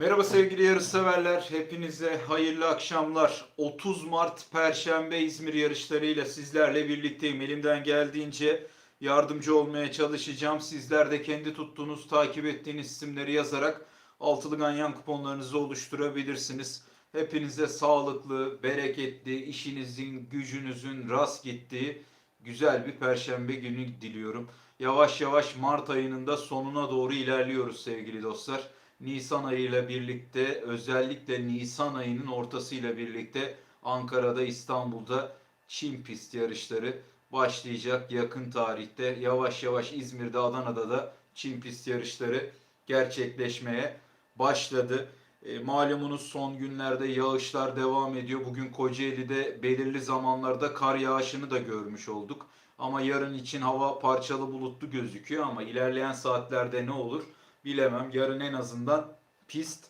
Merhaba sevgili yarışseverler. Hepinize hayırlı akşamlar. 30 Mart Perşembe İzmir yarışlarıyla sizlerle birlikteyim. Elimden geldiğince yardımcı olmaya çalışacağım. Sizler de kendi tuttuğunuz, takip ettiğiniz isimleri yazarak altılı ganyan kuponlarınızı oluşturabilirsiniz. Hepinize sağlıklı, bereketli, işinizin, gücünüzün rast gittiği güzel bir perşembe günü diliyorum. Yavaş yavaş Mart ayının da sonuna doğru ilerliyoruz sevgili dostlar. Nisan ayıyla birlikte özellikle Nisan ayının ortasıyla birlikte Ankara'da İstanbul'da Çin pist yarışları başlayacak yakın tarihte. Yavaş yavaş İzmir'de Adana'da da Çin pist yarışları gerçekleşmeye başladı. E, malumunuz son günlerde yağışlar devam ediyor. Bugün Kocaeli'de belirli zamanlarda kar yağışını da görmüş olduk. Ama yarın için hava parçalı bulutlu gözüküyor ama ilerleyen saatlerde ne olur bilemem. Yarın en azından pist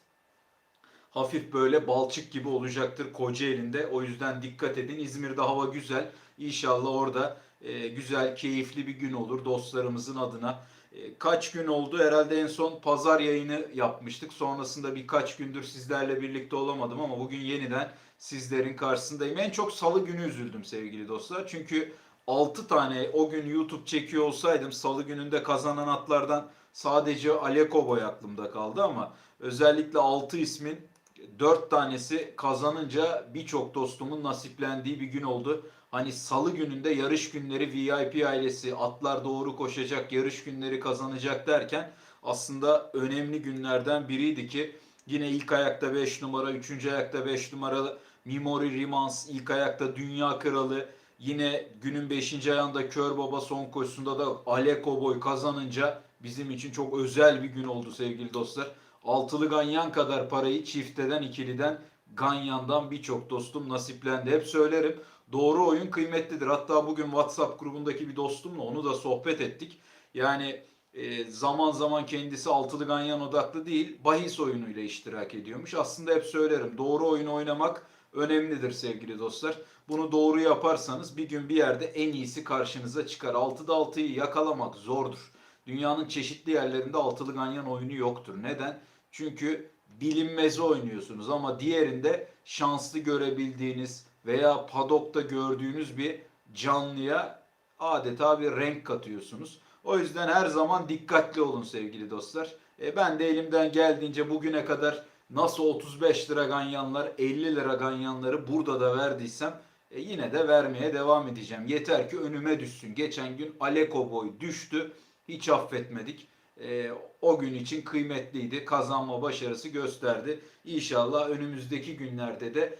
hafif böyle balçık gibi olacaktır Kocaeli'nde. O yüzden dikkat edin. İzmir'de hava güzel. İnşallah orada e, güzel, keyifli bir gün olur dostlarımızın adına. E, kaç gün oldu? Herhalde en son pazar yayını yapmıştık. Sonrasında birkaç gündür sizlerle birlikte olamadım ama bugün yeniden sizlerin karşısındayım. En çok salı günü üzüldüm sevgili dostlar. Çünkü 6 tane o gün YouTube çekiyor olsaydım salı gününde kazanan atlardan sadece Aleko Boy aklımda kaldı ama özellikle 6 ismin 4 tanesi kazanınca birçok dostumun nasiplendiği bir gün oldu. Hani salı gününde yarış günleri VIP ailesi atlar doğru koşacak, yarış günleri kazanacak derken aslında önemli günlerden biriydi ki yine ilk ayakta 5 numara, 3. ayakta 5 numaralı Mimori Rimans, ilk ayakta Dünya Kralı, Yine günün 5. ayağında Kör Baba son koşusunda da Aleko Boy kazanınca bizim için çok özel bir gün oldu sevgili dostlar. Altılı ganyan kadar parayı çifteden ikiliden ganyandan birçok dostum nasiplendi. Hep söylerim doğru oyun kıymetlidir. Hatta bugün WhatsApp grubundaki bir dostumla onu da sohbet ettik. Yani e, zaman zaman kendisi altılı ganyan odaklı değil bahis oyunuyla iştirak ediyormuş. Aslında hep söylerim doğru oyun oynamak önemlidir sevgili dostlar. Bunu doğru yaparsanız bir gün bir yerde en iyisi karşınıza çıkar. 6'da 6'yı yakalamak zordur. Dünyanın çeşitli yerlerinde altılı ganyan oyunu yoktur. Neden? Çünkü bilinmezi oynuyorsunuz ama diğerinde şanslı görebildiğiniz veya padokta gördüğünüz bir canlıya adeta bir renk katıyorsunuz. O yüzden her zaman dikkatli olun sevgili dostlar. E ben de elimden geldiğince bugüne kadar nasıl 35 lira ganyanlar 50 lira ganyanları burada da verdiysem e yine de vermeye devam edeceğim. Yeter ki önüme düşsün. Geçen gün Aleko boy düştü. Hiç affetmedik. E, o gün için kıymetliydi. Kazanma başarısı gösterdi. İnşallah önümüzdeki günlerde de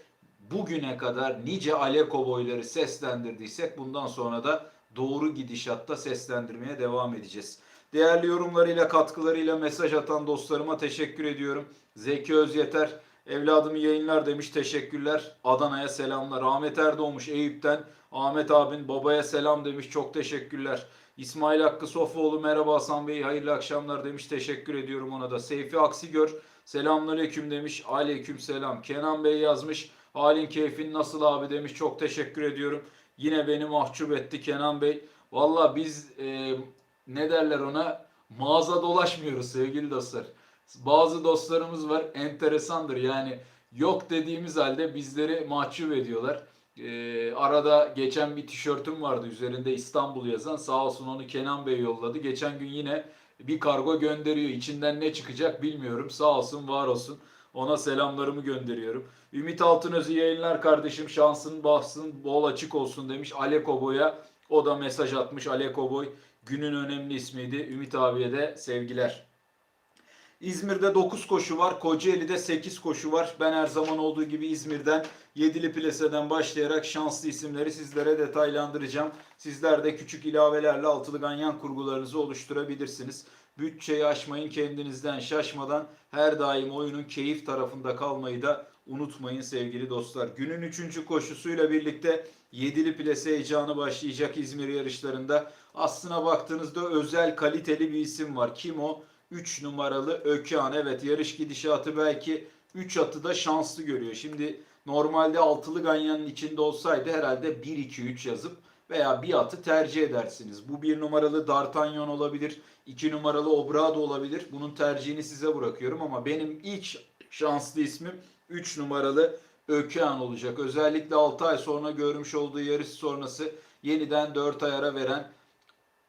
bugüne kadar nice Aleko boyları seslendirdiysek bundan sonra da doğru gidişatta seslendirmeye devam edeceğiz. Değerli yorumlarıyla, katkılarıyla mesaj atan dostlarıma teşekkür ediyorum. Zeki Özyeter, evladımı yayınlar demiş teşekkürler. Adana'ya selamlar. Ahmet Erdoğmuş Eyüp'ten. Ahmet abin babaya selam demiş çok teşekkürler. İsmail Hakkı Sofoğlu merhaba Hasan Bey hayırlı akşamlar demiş teşekkür ediyorum ona da. Seyfi Aksigör selamünaleyküm demiş. Aleyküm selam. Kenan Bey yazmış. Halin keyfin nasıl abi demiş çok teşekkür ediyorum. Yine beni mahcup etti Kenan Bey. Valla biz e, ne derler ona mağaza dolaşmıyoruz sevgili dostlar. Bazı dostlarımız var enteresandır yani yok dediğimiz halde bizleri mahcup ediyorlar. Ee, arada geçen bir tişörtüm vardı üzerinde İstanbul yazan sağ olsun onu Kenan Bey yolladı. Geçen gün yine bir kargo gönderiyor. İçinden ne çıkacak bilmiyorum. Sağ olsun var olsun. Ona selamlarımı gönderiyorum. Ümit Altınöz iyi yayınlar kardeşim. Şansın bahtsın bol açık olsun demiş. Aleko Boy'a o da mesaj atmış. Aleko Boy günün önemli ismiydi. Ümit abiye de sevgiler. İzmir'de 9 koşu var. Kocaeli'de 8 koşu var. Ben her zaman olduğu gibi İzmir'den 7'li plaseden başlayarak şanslı isimleri sizlere detaylandıracağım. Sizler de küçük ilavelerle altılı ganyan kurgularınızı oluşturabilirsiniz. Bütçeyi aşmayın kendinizden şaşmadan her daim oyunun keyif tarafında kalmayı da unutmayın sevgili dostlar. Günün 3. koşusuyla birlikte 7'li plase heyecanı başlayacak İzmir yarışlarında. Aslına baktığınızda özel kaliteli bir isim var. Kim o? 3 numaralı Ökyan. Evet yarış gidişatı belki 3 atı da şanslı görüyor. Şimdi normalde altılı ganyanın içinde olsaydı herhalde 1-2-3 yazıp veya bir atı tercih edersiniz. Bu bir numaralı D'Artagnan olabilir, iki numaralı Obrado olabilir. Bunun tercihini size bırakıyorum ama benim ilk şanslı ismim 3 numaralı Ökean olacak. Özellikle 6 ay sonra görmüş olduğu yarış sonrası yeniden 4 ay ara veren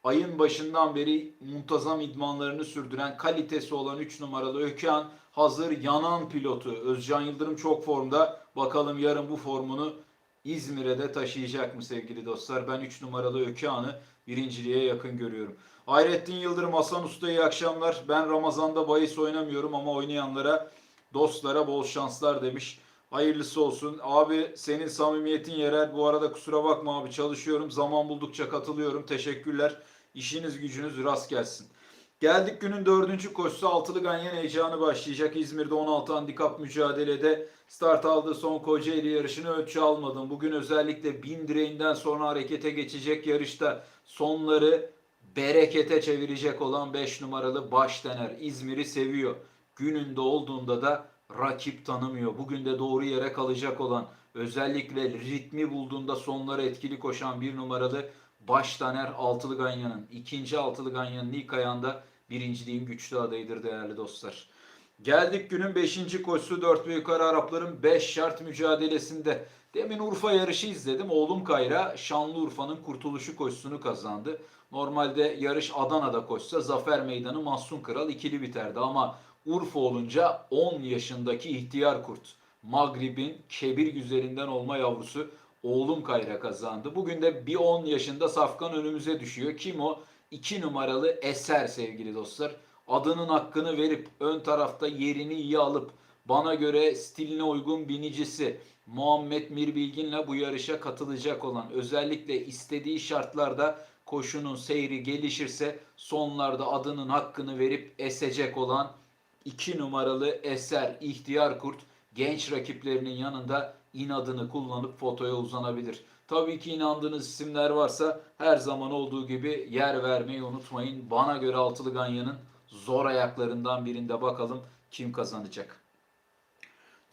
ayın başından beri muntazam idmanlarını sürdüren kalitesi olan 3 numaralı Ökean hazır yanan pilotu. Özcan Yıldırım çok formda. Bakalım yarın bu formunu İzmir'e de taşıyacak mı sevgili dostlar? Ben 3 numaralı Ökean'ı birinciliğe yakın görüyorum. Hayrettin Yıldırım, Hasan Usta iyi akşamlar. Ben Ramazan'da bahis oynamıyorum ama oynayanlara, dostlara bol şanslar demiş. Hayırlısı olsun. Abi senin samimiyetin yerel. Bu arada kusura bakma abi çalışıyorum. Zaman buldukça katılıyorum. Teşekkürler. İşiniz gücünüz rast gelsin. Geldik günün dördüncü koşusu altılı ganyan heyecanı başlayacak. İzmir'de 16 handikap mücadelede start aldığı son Kocaeli yarışını ölçü almadım. Bugün özellikle bin direğinden sonra harekete geçecek yarışta sonları berekete çevirecek olan 5 numaralı Baştener İzmir'i seviyor. Gününde olduğunda da rakip tanımıyor. Bugün de doğru yere kalacak olan özellikle ritmi bulduğunda sonları etkili koşan bir numaralı Baştaner Altılı Ganyan'ın ikinci Altılı Ganyan'ın ilk ayağında birinciliğin güçlü adayıdır değerli dostlar. Geldik günün 5. koşusu 4 ve yukarı Arapların 5 şart mücadelesinde. Demin Urfa yarışı izledim. Oğlum Kayra Şanlıurfa'nın kurtuluşu koşusunu kazandı. Normalde yarış Adana'da koşsa Zafer Meydanı Mahsun Kral ikili biterdi ama Urfa olunca 10 yaşındaki ihtiyar kurt. Maghrib'in kebir güzelinden olma yavrusu oğlum Kayra kazandı. Bugün de bir 10 yaşında Safkan önümüze düşüyor. Kim o? 2 numaralı Eser sevgili dostlar. Adının hakkını verip ön tarafta yerini iyi alıp bana göre stiline uygun binicisi Muhammed Mirbilgin'le bu yarışa katılacak olan özellikle istediği şartlarda koşunun seyri gelişirse sonlarda adının hakkını verip esecek olan 2 numaralı Eser ihtiyar kurt genç rakiplerinin yanında inadını kullanıp fotoya uzanabilir. Tabii ki inandığınız isimler varsa her zaman olduğu gibi yer vermeyi unutmayın. Bana göre Altılı Ganyan'ın zor ayaklarından birinde bakalım kim kazanacak.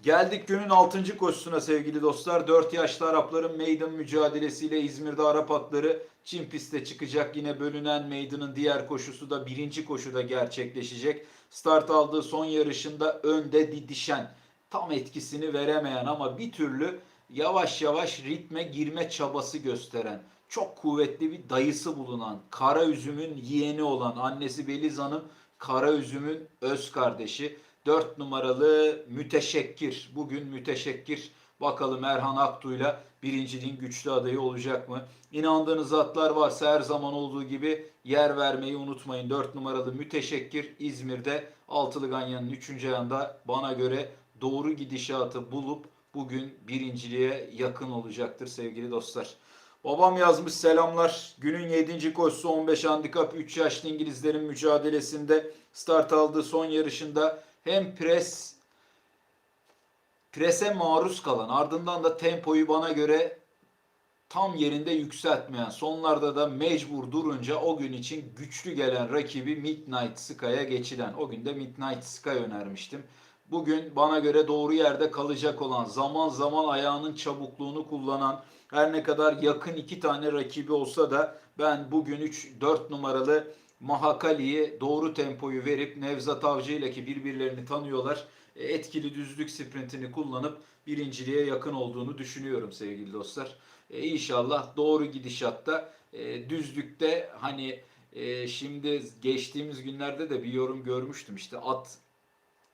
Geldik günün 6. koşusuna sevgili dostlar. 4 yaşlı Arapların meydan mücadelesiyle İzmir'de Arap atları Çin pistte çıkacak. Yine bölünen meydanın diğer koşusu da birinci koşuda gerçekleşecek. Start aldığı son yarışında önde didişen, tam etkisini veremeyen ama bir türlü yavaş yavaş ritme girme çabası gösteren, çok kuvvetli bir dayısı bulunan, Kara Üzüm'ün yeğeni olan annesi Beliz Hanım, Kara Üzüm'ün öz kardeşi. 4 numaralı müteşekkir. Bugün müteşekkir. Bakalım Erhan Aktu'yla birinciliğin güçlü adayı olacak mı? İnandığınız atlar varsa her zaman olduğu gibi yer vermeyi unutmayın. 4 numaralı müteşekkir İzmir'de Altılı Ganyan'ın 3. ayında bana göre doğru gidişatı bulup bugün birinciliğe yakın olacaktır sevgili dostlar. Babam yazmış selamlar. Günün 7. koşusu 15 handikap 3 yaşlı İngilizlerin mücadelesinde start aldığı son yarışında hem pres prese maruz kalan ardından da tempoyu bana göre tam yerinde yükseltmeyen sonlarda da mecbur durunca o gün için güçlü gelen rakibi Midnight Sky'a geçilen o gün de Midnight Sky önermiştim. Bugün bana göre doğru yerde kalacak olan zaman zaman ayağının çabukluğunu kullanan her ne kadar yakın iki tane rakibi olsa da ben bugün 3-4 numaralı Mahakali'ye doğru tempoyu verip Nevzat Avcı ile ki birbirlerini tanıyorlar. e, Etkili düzlük sprintini kullanıp birinciliğe yakın olduğunu düşünüyorum sevgili dostlar. E, inşallah doğru gidişatta e, düzlükte hani e, şimdi geçtiğimiz günlerde de bir yorum görmüştüm işte at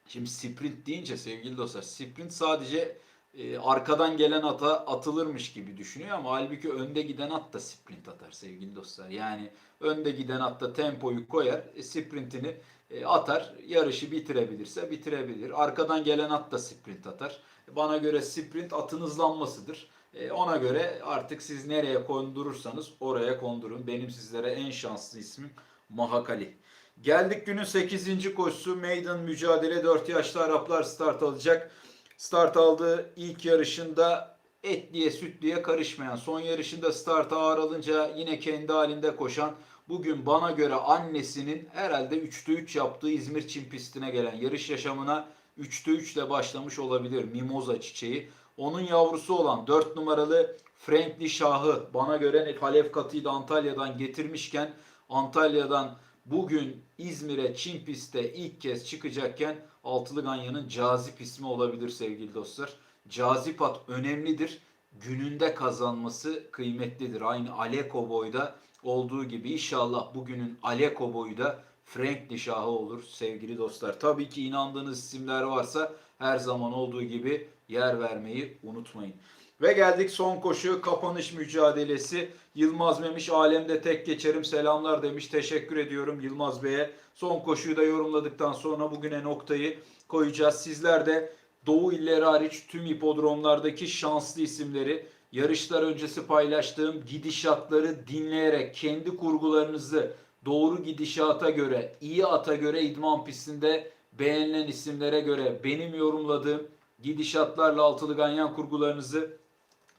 Şimdi sprint deyince sevgili dostlar sprint sadece e, arkadan gelen ata atılırmış gibi düşünüyor ama halbuki önde giden at da sprint atar sevgili dostlar. Yani önde giden at da tempoyu koyar, e, sprintini e, atar, yarışı bitirebilirse bitirebilir. Arkadan gelen at da sprint atar. Bana göre sprint atın hızlanmasıdır. E, ona göre artık siz nereye kondurursanız oraya kondurun. Benim sizlere en şanslı ismim Mahakali. Geldik günün 8. koşusu Maiden mücadele 4 yaşlı Araplar start alacak. Start aldığı ilk yarışında etliye sütlüye karışmayan, son yarışında start ağır alınca yine kendi halinde koşan, bugün bana göre annesinin herhalde 3'te 3 yaptığı İzmir Çin pistine gelen yarış yaşamına 3'te 3 ile başlamış olabilir Mimoza çiçeği. Onun yavrusu olan 4 numaralı Frankli Şahı bana göre Halef Katı'yı da Antalya'dan getirmişken Antalya'dan bugün İzmir'e Çin pistte ilk kez çıkacakken Altılı Ganyan'ın cazip ismi olabilir sevgili dostlar. Cazip at önemlidir. Gününde kazanması kıymetlidir. Aynı Aleko boyda olduğu gibi inşallah bugünün Aleko boyu da Frank Nişahı olur sevgili dostlar. Tabii ki inandığınız isimler varsa her zaman olduğu gibi yer vermeyi unutmayın. Ve geldik son koşu kapanış mücadelesi. Yılmaz Memiş alemde tek geçerim selamlar demiş. Teşekkür ediyorum Yılmaz Bey'e. Son koşuyu da yorumladıktan sonra bugüne noktayı koyacağız. Sizler de Doğu illeri hariç tüm hipodromlardaki şanslı isimleri yarışlar öncesi paylaştığım gidişatları dinleyerek kendi kurgularınızı doğru gidişata göre, iyi ata göre idman pistinde beğenilen isimlere göre benim yorumladığım gidişatlarla altılı ganyan kurgularınızı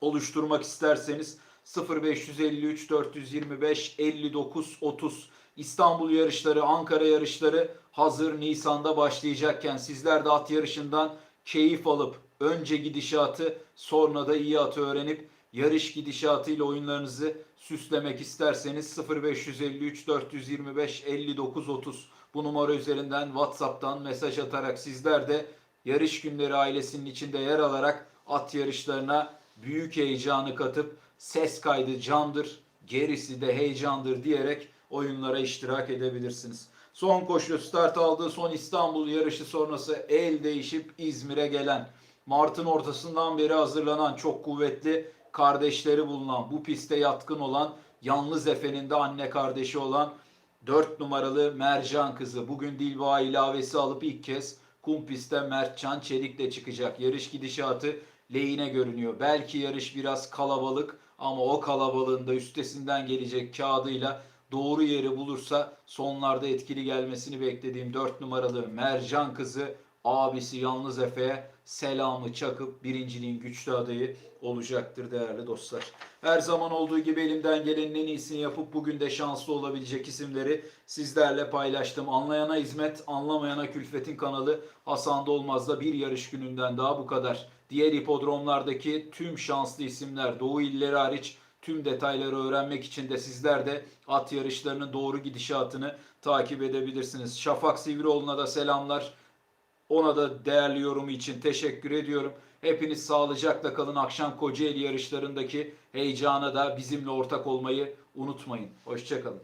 oluşturmak isterseniz 0553 425 59 30 İstanbul yarışları, Ankara yarışları hazır Nisan'da başlayacakken sizler de at yarışından keyif alıp önce gidişatı sonra da iyi atı öğrenip yarış gidişatıyla oyunlarınızı süslemek isterseniz 0553 425 59 30 bu numara üzerinden WhatsApp'tan mesaj atarak sizler de yarış günleri ailesinin içinde yer alarak at yarışlarına büyük heyecanı katıp ses kaydı candır, gerisi de heyecandır diyerek oyunlara iştirak edebilirsiniz. Son koşu start aldığı son İstanbul yarışı sonrası el değişip İzmir'e gelen, Mart'ın ortasından beri hazırlanan çok kuvvetli kardeşleri bulunan, bu piste yatkın olan, Yalnız Efe'nin de anne kardeşi olan 4 numaralı Mercan kızı. Bugün Dilba ilavesi alıp ilk kez kum pistte Mertcan Çelik'le çıkacak. Yarış gidişatı lehine görünüyor. Belki yarış biraz kalabalık ama o kalabalığın da üstesinden gelecek kağıdıyla doğru yeri bulursa sonlarda etkili gelmesini beklediğim 4 numaralı Mercan kızı abisi Yalnız Efe'ye selamı çakıp birinciliğin güçlü adayı olacaktır değerli dostlar. Her zaman olduğu gibi elimden gelenin en iyisini yapıp bugün de şanslı olabilecek isimleri sizlerle paylaştım. Anlayana hizmet, anlamayana külfetin kanalı Hasan Dolmaz'da bir yarış gününden daha bu kadar. Diğer hipodromlardaki tüm şanslı isimler Doğu illeri hariç tüm detayları öğrenmek için de sizler de at yarışlarının doğru gidişatını takip edebilirsiniz. Şafak Sivrioğlu'na da selamlar. Ona da değerli yorumu için teşekkür ediyorum. Hepiniz sağlıcakla kalın. Akşam Kocaeli yarışlarındaki heyecana da bizimle ortak olmayı unutmayın. Hoşçakalın.